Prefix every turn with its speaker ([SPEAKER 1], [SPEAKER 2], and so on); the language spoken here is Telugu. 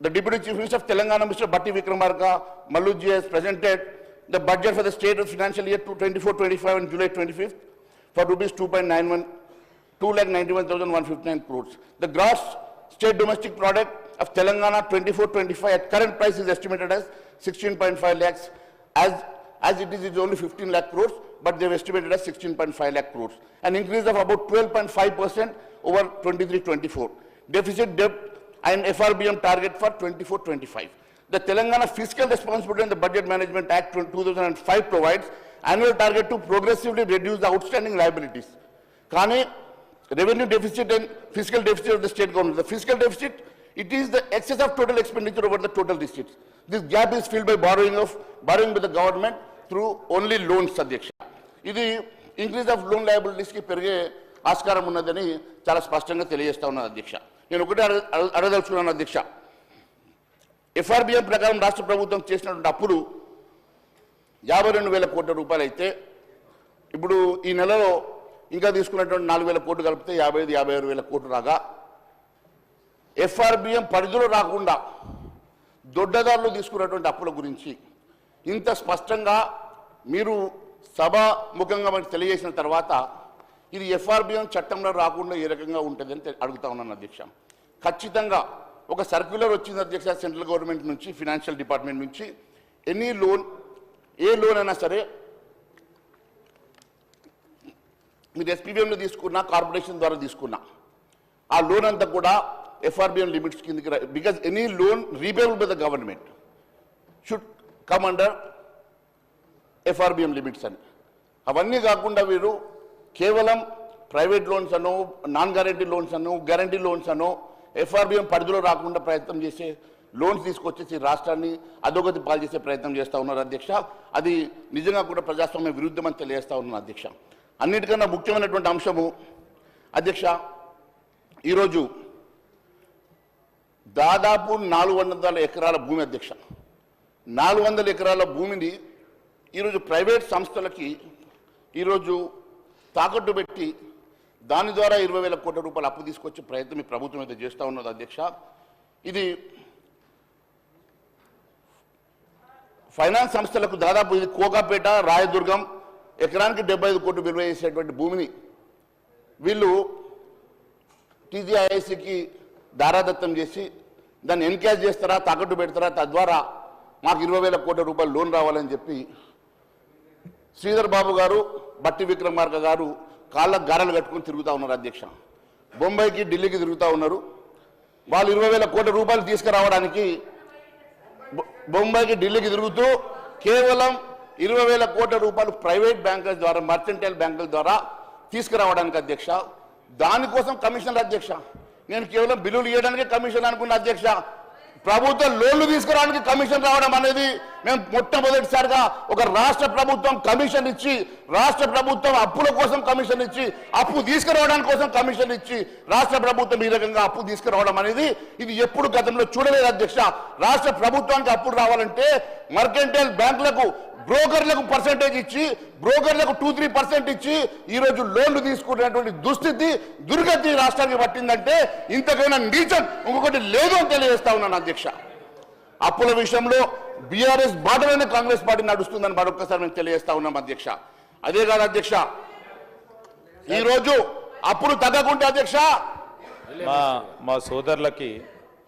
[SPEAKER 1] the Deputy Chief Minister of Telangana, Mr. Batti Vikramarka, Malluji has presented the budget for the state of financial year 24-25 on July 25th for rupees 2.91, 2,91,159 crores. The gross state domestic product of Telangana 24-25 at current price is estimated as 16.5 lakhs. As, as it is, it's only 15 lakh crores, but they've estimated as 16.5 lakh crores. An increase of about 12.5% over 23-24. Deficit debt and FRBM target for 24-25. The Telangana Fiscal Responsibility and the Budget Management Act 2005 provides annual target to progressively reduce the outstanding liabilities. కానీ revenue deficit and fiscal deficit of the state government the fiscal deficit it is the excess of total expenditure over the total receipts this gap is filled by borrowing of borrowing by the government through only loans అధ్యక్ష ఇది ఇంక్రీజ్ ఆఫ్ లోన్ లయబిలిటీస్కి పెరిగే ఆస్కారం ఉన్నదని చాలా స్పష్టంగా తెలియజేస్తా ఉన్నది అధ్యక్ష నేను ఒకటే అడగ- అడగ- అడగదలుచుకున్నాను అధ్యక్ష. ఎఫ్ఆర్బిఎం ప్రకారం రాష్ట్ర ప్రభుత్వం చేసినటువంటి అప్పులు యాభై రెండు వేల కోట్ల రూపాయలు అయితే ఇప్పుడు ఈ నెలలో ఇంకా తీసుకున్నటువంటి నాలుగు వేల కోట్లు కలిపితే యాభై ఐదు యాభై ఆరు వేల కోట్లు రాగా ఎఫ్ఆర్బిఎం పరిధిలో రాకుండా దొడ్డదారులు తీసుకున్నటువంటి అప్పుల గురించి ఇంత స్పష్టంగా మీరు సభాముఖంగా మనకు తెలియజేసిన తర్వాత ఇది ఎఫ్ఆర్బిఎం చట్టంలో రాకుండా ఏ రకంగా ఉంటుందని తె- అడుగుతా ఉన్నాను అధ్యక్ష. ఖచ్చితంగా ఒక సర్క్యులర్ వచ్చింది అధ్యక్ష సెంట్రల్ గవర్నమెంట్ నుంచి ఫినాన్షియల్ డిపార్ట్మెంట్ నుంచి. ఎనీ లోన్ ఏ లోన్ అయినా సరే మీరు ఎస్పీబీఎంలో తీసుకున్నా కార్పొరేషన్ ద్వారా తీసుకున్నా ఆ లోన్ అంతా కూడా ఎఫ్ఆర్బిఎం లిమిట్స్ కిందకి because any loan repayable by the government should come under FRBM limits అని. అవన్నీ కాకుండా వీరు కేవలం ప్రైవేట్ లోన్స్ అనో నాన్ గ్యారంటీ లోన్స్ అనో గ్యారంటీ లోన్స్ అనో ఎఫ్ఆర్బిఎం పరిధిలో రాకుండా ప్రయత్నం చేసే లోన్స్ తీసుకొచ్చేసి రాష్ట్రాన్ని అధోగతి పాలు చేసే ప్రయత్నం చేస్తూ ఉన్నారు అధ్యక్ష. అది నిజంగా కూడా ప్రజాస్వామ్య విరుద్ధం అని ఉన్నాను అధ్యక్ష. అన్నిటికన్నా ముఖ్యమైనటువంటి అంశము అధ్యక్ష ఈరోజు దాదాపు నాలుగు వందల ఎకరాల భూమి అధ్యక్ష. నాలుగు వందల ఎకరాల భూమిని ఈరోజు ప్రైవేట్ సంస్థలకి ఈరోజు తాకట్టు పెట్టి దాని ద్వారా ఇరవై వేల కోట్ల రూపాయలు అప్పు తీసుకొచ్చే ప్రయత్నం ఈ ప్రభుత్వం అయితే చేస్తూ ఉన్నది అధ్యక్ష. ఇది ఫైనాన్స్ సంస్థలకు దాదాపు ఇది కోకాపేట రాయదుర్గం ఎకరానికి డెబ్బై ఐదు కోట్లు విలువ చేసేటువంటి భూమిని వీళ్ళు టీజీఐఐసికి దారాదత్తం చేసి దాన్ని ఎన్కేజ్ చేస్తారా తాకట్టు పెడతారా తద్వారా మాకు ఇరవై వేల కోట్ల రూపాయలు లోన్ రావాలని చెప్పి శ్రీధర్ బాబు గారు బట్టి విక్రమార్క గారు కాళ్ళకు గారెలు కట్టుకుని తిరుగుతూ ఉన్నారు అధ్యక్ష. బొంబాయికి ఢిల్లీకి తిరుగుతూ ఉన్నారు. వాళ్ళు ఇరవై వేల కోట్ల రూపాయలు తీసుకురావడానికి బొంబాయికి ఢిల్లీకి తిరుగుతూ కేవలం ఇరవై వేల కోట్ల రూపాయలు ప్రైవేట్ బ్యాంకుల ద్వారా మర్చెంటైల్ బ్యాంకుల ద్వారా తీసుకురావడానికి అధ్యక్ష. దానికోసం కమిషనర్ అధ్యక్ష. నేను కేవలం బిల్లులు ఇవ్వడానికే కమిషన్ అనుకున్న అధ్యక్ష. ప్రభుత్వం లోన్లు తీసుకురావడానికి కమిషన్ రావడం అనేది మేము మొట్టమొదటిసారిగా ఒక రాష్ట్ర ప్రభుత్వం కమిషన్ ఇచ్చి రాష్ట్ర ప్రభుత్వం అప్పుల కోసం కమిషన్ ఇచ్చి అప్పు తీసుకురావడానికి కోసం కమిషన్ ఇచ్చి రాష్ట్ర ప్రభుత్వం ఈ రకంగా అప్పు తీసుకురావడం అనేది ఇది ఎప్పుడు గతంలో చూడలేదు అధ్యక్ష. రాష్ట్ర ప్రభుత్వానికి అప్పులు రావాలంటే మర్కెంటైల్ బ్యాంకులకు బ్రోకర్లకు పర్సెంటేజ్ ఇచ్చి బ్రోకర్లకు టూ త్రీ పర్సెంట్ ఇచ్చి ఈ రోజు లోన్లు తీసుకునేటువంటి దుస్థితి దుర్గతి రాష్ట్రానికి పట్టిందంటే ఇంతకైనా నీచం. ఇంకొకటి లేదు అని తెలియజేస్తా ఉన్నాను అధ్యక్ష. అప్పుల విషయంలో బీఆర్ఎస్ బాటలోనే కాంగ్రెస్ పార్టీ నడుస్తుందని మరొకసారి మేము తెలియజేస్తా ఉన్నాం అధ్యక్ష. అదే కాదు అధ్యక్ష ఈరోజు అప్పులు తగ్గకుంటే అధ్యక్ష
[SPEAKER 2] మా సోదరులకి